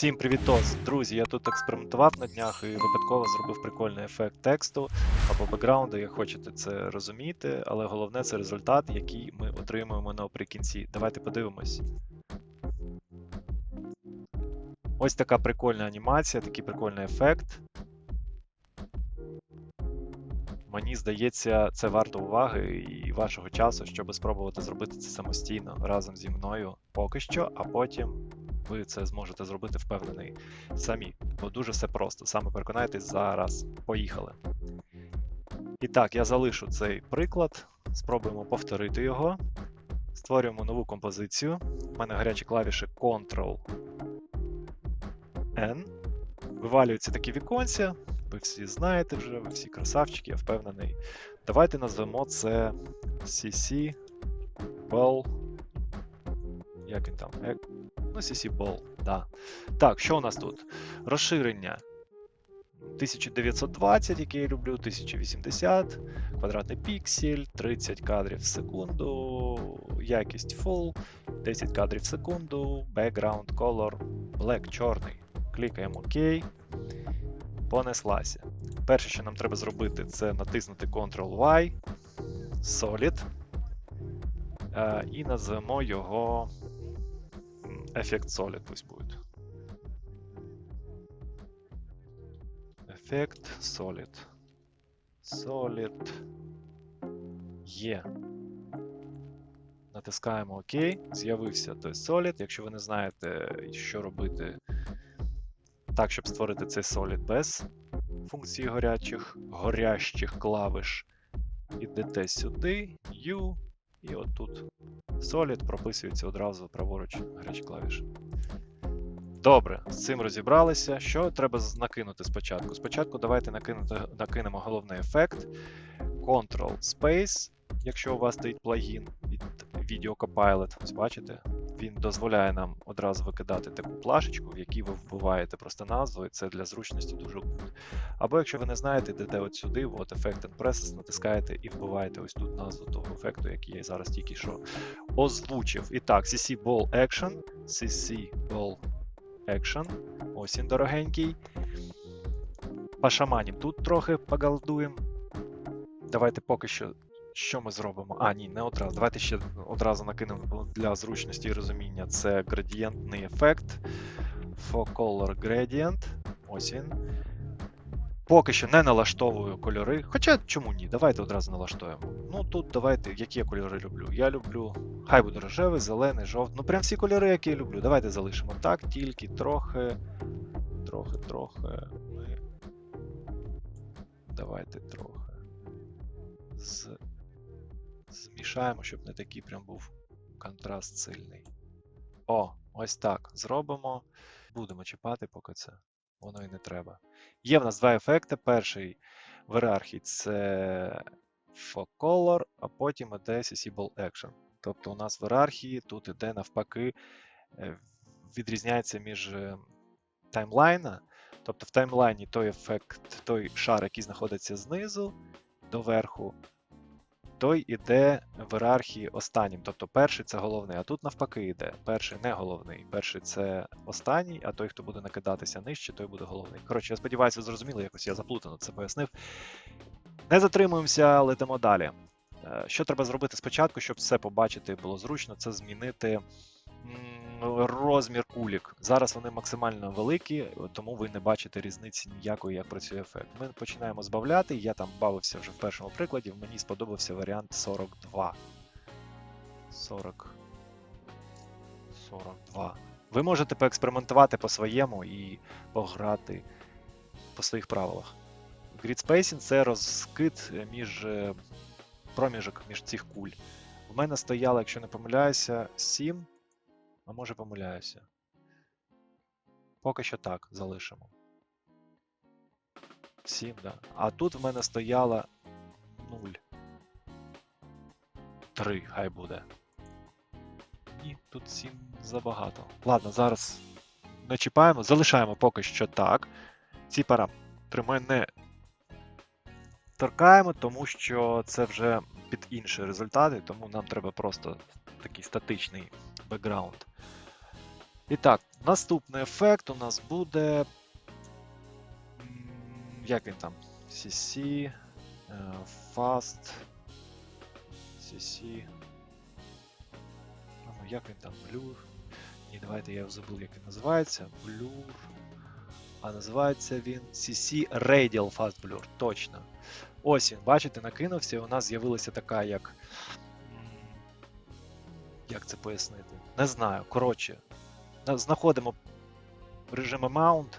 Всім привітос, друзі! Я тут експериментував на днях і випадково зробив прикольний ефект тексту або бекграунду, як хочете це розуміти, але головне це результат, який ми отримуємо наприкінці. Давайте подивимось. Ось така прикольна анімація, такий прикольний ефект. Мені здається, це варто уваги і вашого часу, щоб спробувати зробити це самостійно разом зі мною поки що, а потім ви це зможете зробити впевнений самі. Бо дуже все просто. Саме переконайтесь зараз. Поїхали. І так, я залишу цей приклад. Спробуємо повторити його. Створюємо нову композицію. У мене гарячі клавіші Ctrl N. Вивалюються такі віконця. Ви всі знаєте вже, ви всі красавчики, я впевнений. Давайте назвемо це CC Ball. Як він там? Е- Ну, CC Ball, да. Так, що у нас тут? Розширення 1920, яке я люблю, 1080, квадратний піксель, 30 кадрів в секунду, якість Full, 10 кадрів в секунду, background color, black чорний. Клікаємо ОК. Понеслася. Перше, що нам треба зробити, це натиснути Ctrl-Y, Solid. Е, і назвемо його Ефект Solid пусть будет. Ефект Solid. Solid. Є. Натискаємо ОК. З'явився той Solid. Якщо ви не знаєте, що робити так, щоб створити цей Solid без функції горячих, горящих клавиш, ідете сюди, U, і отут Solid прописується одразу праворуч гарячі клавіші. Добре, з цим розібралися. Що треба накинути спочатку? Спочатку давайте накинути, накинемо головний ефект. Ctrl Space, якщо у вас стоїть плагін від Video Copilot, ось бачите, він дозволяє нам одразу викидати таку плашечку, в якій ви вбиваєте просто назву, і це для зручності дуже good. Або якщо ви не знаєте, йдете от сюди, от Effect and Presses, натискаєте і вбиваєте ось тут назву того ефекту, який я зараз тільки що озвучив. І так, CC Ball Action, CC Ball Action. Ось він дорогенький. Пошаманім тут трохи погалдуємо. Давайте поки що. Що ми зробимо? А, ні, не одразу. Давайте ще одразу накинемо для зручності і розуміння. Це градієнтний ефект. For Color Gradient. Ось він. Поки що не налаштовую кольори. Хоча чому ні? Давайте одразу налаштуємо. Ну тут давайте, які я кольори люблю. Я люблю. Хай буде рожевий, зелений, жовтий. Ну прям всі кольори, які я люблю. Давайте залишимо так, тільки трохи. Трохи, трохи. Ми. Давайте трохи. З... Змішаємо, щоб не такий прям був контраст сильний. О, ось так. Зробимо. Будемо чіпати, поки це. Воно і не треба. Є в нас два ефекти. Перший в ієрархії це for color, а потім іде Accessible Action. Тобто у нас в ієрархії тут іде навпаки, е, відрізняється між е, таймлайна. Тобто в таймлайні той ефект, той шар, який знаходиться знизу до верху, той іде в ієрархії останнім. Тобто перший це головний, а тут навпаки йде. Перший не головний. Перший це останній, а той, хто буде накидатися нижче, той буде головний. Коротше, я сподіваюся, ви зрозуміли, якось я заплутано це пояснив. Не затримуємося, летимо далі. Е, Що треба зробити спочатку, щоб все побачити було зручно, це змінити розмір кулік. Зараз вони максимально великі, тому ви не бачите різниці ніякої, як працює ефект. Ми починаємо збавляти. Я там бавився вже в першому прикладі. Мені сподобався варіант 42. 40. 42. Ви можете поекспериментувати по-своєму і пограти по своїх правилах. Grid Spacing це розкид між е, проміжок між цих куль. У мене стояло, якщо не помиляюся, 7, а може помиляюся. Поки що так, залишимо. 7, да. А тут в мене стояло 0. 3, хай буде. Ні, тут 7 забагато. Ладно, зараз не чіпаємо, залишаємо поки що так. Ці параметри не торкаємо, тому що це вже під інші результати, тому нам треба просто такий статичний бекграунд. І так, наступний ефект у нас буде. м, Як він там? CC, е, Fast. CC. А Ну, як він там? Blur. Ні, давайте я його забув, як він називається. Blur. А називається він CC Radial Fast Blur. Точно. Ось він, бачите, накинувся, і у нас з'явилася така, як. Як це пояснити? Не знаю. Коротше, знаходимо режим Amount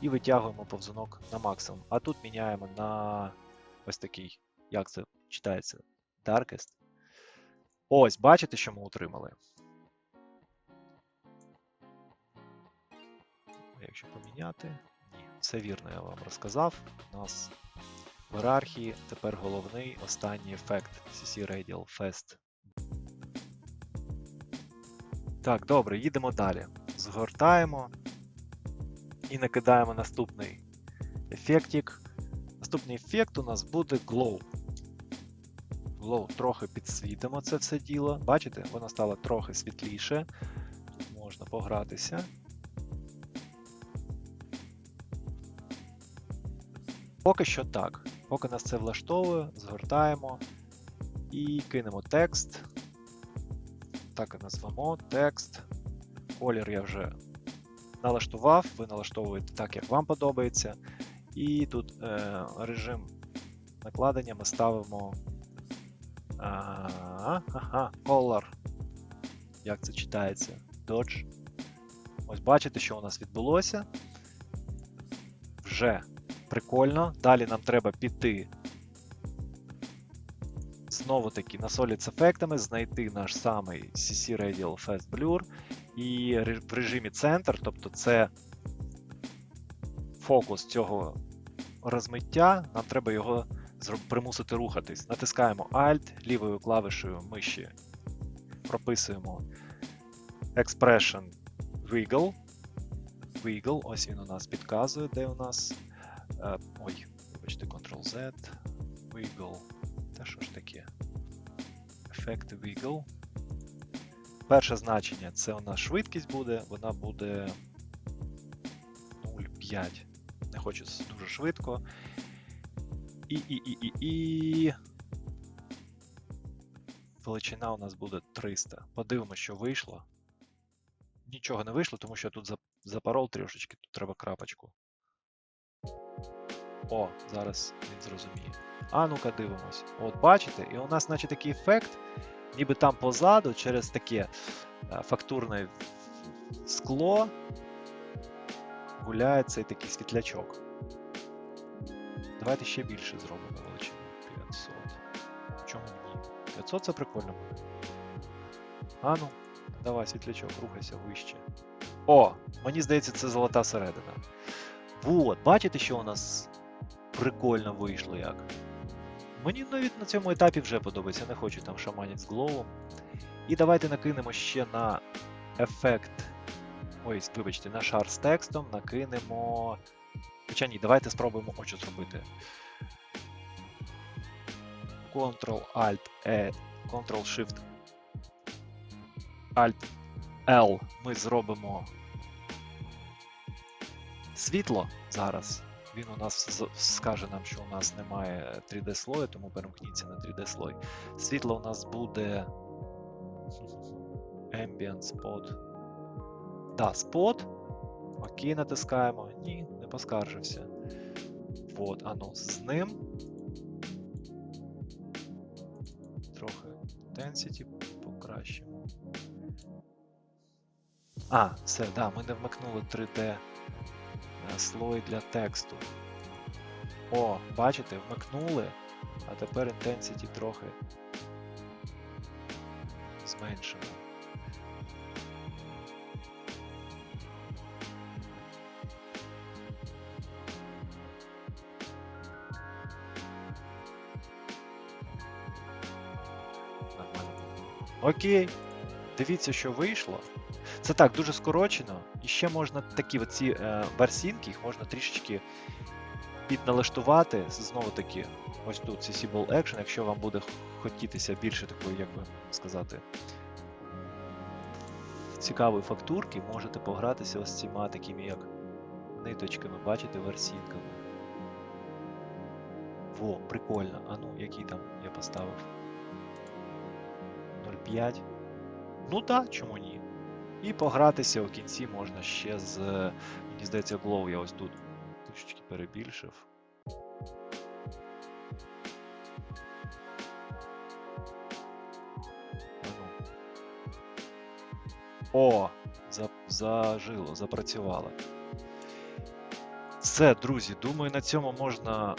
і витягуємо повзунок на максимум. А тут міняємо на ось такий, як це читається, Darkest. Ось, бачите, що ми отримали. Якщо поміняти, ні, все вірно, я вам розказав. У нас в ієрархії тепер головний останній ефект CC Radial Fest. Так, добре, їдемо далі. Згортаємо і накидаємо наступний ефектик. Наступний ефект у нас буде Glow. Glow трохи підсвітимо це все діло. Бачите, воно стало трохи світліше. Можна погратися. Поки що так. Поки нас це влаштовує, згортаємо і кинемо текст. Так і назвемо текст. Колір я вже налаштував, ви налаштовуєте так, як вам подобається. І тут е, режим накладення ми ставимо. Ага, color. Як це читається? Dodge. Ось бачите, що у нас відбулося. Вже прикольно. Далі нам треба піти. Знову таки на Solid з ефектами, знайти наш самий CC Radial Fast Blur. І в режимі центр, тобто це фокус цього розмиття, нам треба його примусити рухатись. Натискаємо Alt, лівою клавишею миші прописуємо Expression Wiggle. Wiggle, ось він у нас підказує, де у нас. Е, ой, вибачте, Ctrl-Z. Wiggle. Та що ж таке? Ефект Wiggle. Перше значення це у нас швидкість буде, вона буде 0,5. Не хочу дуже швидко. І, і, і, і, і. Величина у нас буде 300. Подивимося, що вийшло. Нічого не вийшло, тому що я тут зап- запарол трішечки, тут треба крапочку. О, зараз він зрозуміє. А ну-ка дивимось. От бачите, і у нас, наче такий ефект, ніби там позаду, через таке е, фактурне скло гуляє цей такий світлячок. Давайте ще більше зробимо величину. 500. Чому ні? 500 це прикольно буде. А ну, давай, світлячок, рухайся вище. О, мені здається, це золота середина. Вот, бачите, що у нас прикольно вийшло як. Мені навіть на цьому етапі вже подобається, не хочу там шаманити з глоу. І давайте накинемо ще на ефект. Ой, вибачте, на шар з текстом накинемо. Хоча ні, давайте спробуємо ось зробити. Ctrl-Alt-E, Ctrl-Shift Alt-L ми зробимо світло зараз. Він у нас скаже нам, що у нас немає 3D слою, тому перемкніться на 3D слой. Світло у нас буде Ambient Spot. Да, Spot. Окей, натискаємо. Ні, не поскаржився. Вот, а ну, з ним. Трохи intensity покращимо. А, все, да, ми не вмикнули 3D е, слой для тексту. О, бачите, вмикнули, а тепер intensity трохи зменшимо. Окей. Дивіться, що вийшло. Це так, дуже скорочено. І ще можна такі оці е, барсінки, їх можна трішечки підналаштувати, знову таки, ось тут Accessible Action, якщо вам буде хотітися більше такої, як би сказати, цікавої фактурки, можете погратися ось цими такими як ниточками, бачите, ворсінками. Во, прикольно. А ну, який там я поставив? 0,5. Ну так, чому ні? І погратися у кінці можна ще з. Мені здається, Glow я ось тут трішечки перебільшив. О! За, зажило, запрацювало. Все, друзі, думаю, на цьому можна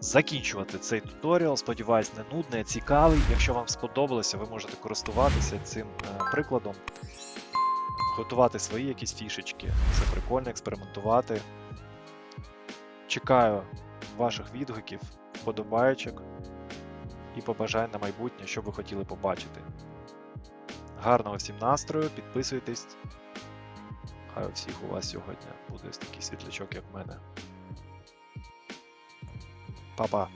закінчувати цей туторіал. Сподіваюсь, не нудний, цікавий. Якщо вам сподобалося, ви можете користуватися цим е, прикладом, готувати свої якісь фішечки. Це прикольно експериментувати. Чекаю ваших відгуків, вподобайочок і побажань на майбутнє, що ви хотіли побачити. Гарного всім настрою, підписуйтесь. Хай у всіх у вас сьогодні буде такий світлячок, як в мене. Па-па!